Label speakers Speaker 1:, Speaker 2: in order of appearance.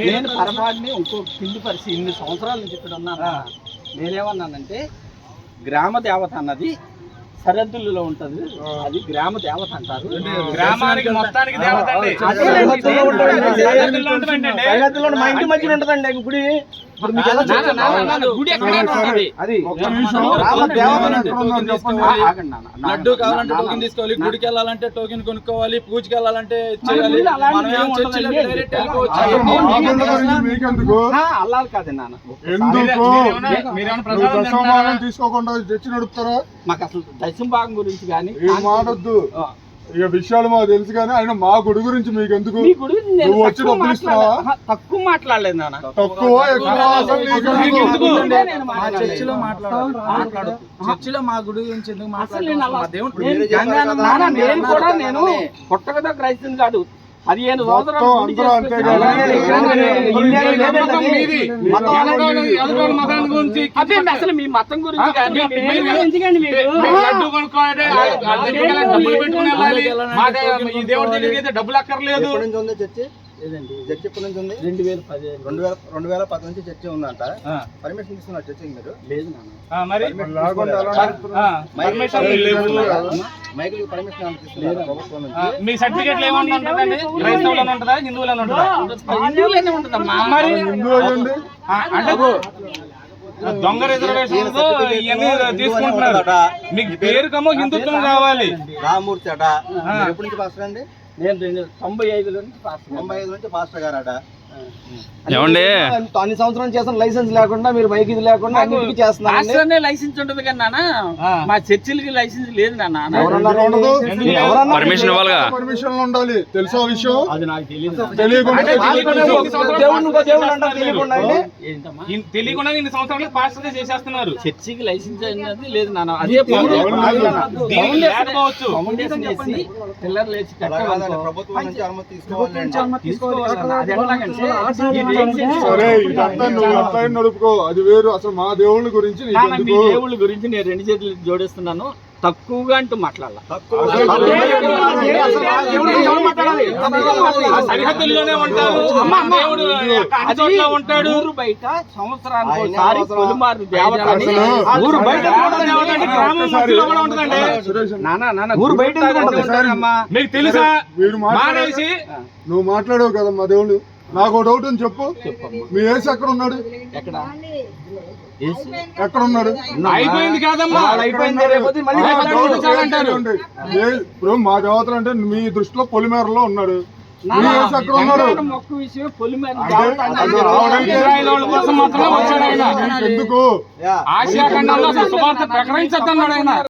Speaker 1: నేను పొరపాటుని ఇంకో కింది పరిస్థితి ఇన్ని సంవత్సరాల నుంచి ఇక్కడ ఉన్నాను నేనేమన్నానంటే గ్రామ దేవత అన్నది సరిహద్దుల్లో ఉంటది. అది గ్రామ దేవత అంటారు.
Speaker 2: గ్రామానికి మొత్తానికి దేవత.
Speaker 3: సరిహద్దులో మా ఇంటి మధ్యన ఉంటుందండి గుడి.
Speaker 4: లడ్డు కావాలంటే టోకెన్ తీసుకోవాలి. గుడికి వెళ్ళాలంటే టోకెన్ కొనుక్కోవాలి. పూజకి వెళ్ళాలంటే
Speaker 1: మన
Speaker 4: చేయాలి.
Speaker 1: అల్లాలి కాదు నాన్న.
Speaker 5: ఎందుకు?
Speaker 2: మీరేమన్నా-?
Speaker 5: తీసుకోకుండా చర్చి నడుపుతారా?
Speaker 1: మాకు అసలు దశం భాగం గురించి కానీ
Speaker 5: ఏం మాటొద్దు ఇక విషయాలు మాకు తెలుసు కానీ ఆయన మా గుడి గురించి మీకు ఎందుకు నువ్వు వచ్చి
Speaker 1: తక్కువ
Speaker 5: డబ్బులు ఇస్తున్నావా?
Speaker 1: మాట్లాడలేదు. తక్కువ మాట్లాడలేదు నాన్న. మాట్లాడలేదు.
Speaker 4: చర్చిలో మాట్లాడాలి మాట్లాడు చర్చిలో మా గుడి గురించి ఎందుకు
Speaker 1: అసలు నేను కూడా నేను. పుట్టకతో క్రైస్తవుని కాదు. పదిహేను.
Speaker 5: మతం
Speaker 2: గురించి
Speaker 1: అదే అసలు మీ మతం గురించి
Speaker 2: డబ్బులు అక్కర్లేదు.
Speaker 1: లేదండి.
Speaker 6: చర్చి ఎప్పటి నుంచి ఉంది
Speaker 1: రెండు వేల పదిహేను
Speaker 6: రెండు వేల రెండు వేల పది నుంచి చర్చి ఉందంట. పర్మిషన్ తీసుకున్నారు చర్చికి మీరు
Speaker 1: లేదు నాన్న
Speaker 2: ఆ, మరి పర్మిషన్.
Speaker 6: మైకులు
Speaker 2: మీ సర్టిఫికేట్లు ఏమన్నా ఉంటుందండి క్రైస్తవులను ఉంటుందా హిందువులను ఉంటుందా
Speaker 1: హిందువులోనే ఉంటుందమ్మా
Speaker 2: మరి
Speaker 5: హిందూ అయ్యండి
Speaker 2: ఆ, అంటే దొంగ రిజర్వేషన్స్ ఇవన్నీ తీసుకుంటున్నారు మీకు పేరుకమో హిందుత్వం కావాలి
Speaker 6: రామూర్తి అట ఎప్పటి నుంచి పాస్టర్ అండి
Speaker 1: నేను తొంభై ఐదులో నుంచి పాస్
Speaker 6: తొంభై ఐదు నుంచి పాస్టర్ గారు అట
Speaker 3: ఏమండి? అన్ని సంవత్సరం చేసిన లైసెన్స్ లేకుండా మీరు బైక్ ఇది లేకుండా అన్నిటికీ
Speaker 1: పాస్టర్నే లైసెన్స్ ఉంటుంది కానీ నాన్న. మా చర్చిలకి లైసెన్స్ లేదు నాన్న.
Speaker 5: ఉండదు?
Speaker 7: పర్మిషన్ ఇవ్వాలిగా?
Speaker 5: ఉండాలి. తెలుసా విషయం?
Speaker 1: అది నాకు తెలియదు.
Speaker 5: తెలియకుండా చర్చికి
Speaker 2: ఇన్ని సంవత్సరాలు పాస్టర్ చేసేస్తున్నారు.
Speaker 1: లైసెన్స్ అనేది లేదు నాన్న. అదే
Speaker 2: దీనికి లేకపోవచ్చు.
Speaker 1: ఫౌండేషన్ చేసి పిల్లర్ లేచి
Speaker 6: అలా కాదండి,
Speaker 1: కట్టాలనుకో
Speaker 6: ప్రభుత్వం నుంచి అనుమతి తీసుకోవాలండి
Speaker 1: తీసుకోవాలి.
Speaker 5: సరే ఇదంతా నువ్వు నడుపుకో అది వేరు అసలు మా దేవుళ్ళ గురించి
Speaker 1: మీ దేవుళ్ళ గురించి నేను రెండు చేతులు జోడిస్తున్నాను తక్కువగా అంటూ మాట్లాడాల
Speaker 2: ఆ సరిహద్దుల్లోనే ఉంటారు మా దేవుడు అన్ని చోట్ల ఉంటాడు
Speaker 1: ఊరు బయట సంవత్సరానికి ఒకసారి దేవత ఊరు బయట
Speaker 2: గ్రామ మధ్యలో కూడా ఉంటుందండి
Speaker 3: ఊరు
Speaker 2: మీకు తెలుసా
Speaker 5: నువ్వు మాట్లాడావు కదా మా దేవుడు నాకు డౌట్ ఉంది చెప్పు. మీ ఏసు ఎక్కడ ఉన్నాడు?
Speaker 1: ఎక్కడ?
Speaker 5: ఎక్కడ ఉన్నాడు?
Speaker 2: అయిపోయింది కాదమ్మా.
Speaker 5: ఇప్పుడు మా దేవతలు అంటే మీ దృష్టిలో పొలిమేరలో ఉన్నాడు.
Speaker 1: అని
Speaker 5: ఎందుకు.
Speaker 2: ఆసియా ఖండంలో సువార్త ప్రకటించద్దన్నాడు ఆయన.